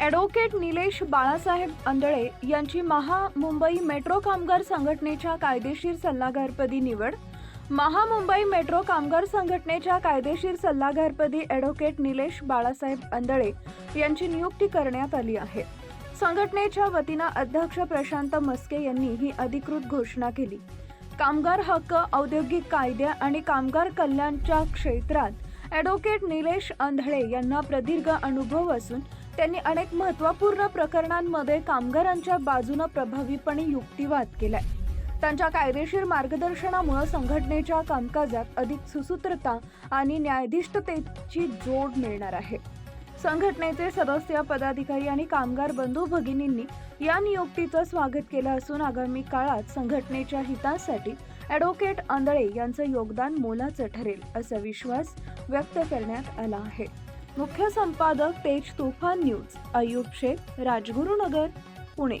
Advocate Nilesh Balasaheb Andhale यांची Maha Mumbai metro कामगार संघटनेच्या कायदेशीर सल्लागारपदी निवड. महामुंबई मेट्रो कामगार संघटनेच्या कायदेशीर सल्लागारपदी ॲडव्होकेट निलेश बाळासाहेब आंधळे यांची नियुक्ती करण्यात आली आहे. संघटनेच्या वतीनं अध्यक्ष प्रशांत मस्के यांनी ही अधिकृत घोषणा केली. कामगार हक्क औद्योगिक कायद्या आणि कामगार कल्याणच्या क्षेत्रात ॲडव्होकेट निलेश आंधळे यांना प्रदीर्घ अनुभव असून त्यांनी अनेक महत्त्वपूर्ण प्रकरणांमध्ये कामगारांच्या बाजूनं प्रभावीपणे युक्तिवाद केलाय. त्यांच्या कायदेशीर मार्गदर्शनामुळे संघटनेच्या कामकाजात अधिक सुसूत्रता आणि न्यायाधीष्टतेची जोड मिळणार आहे. संघटनेचे सदस्य पदाधिकारी आणि कामगार बंधू भगिनींनी या नियुक्तीचं स्वागत केलं असून आगामी काळात संघटनेच्या हितासाठी ॲडव्होकेट आंधळे यांचं योगदान मोलाचं ठरेल असा विश्वास व्यक्त करण्यात आला आहे. मुख्य संपादक तेज तुफान न्यूज अयूब शेख राजगुरुनगर पुणे.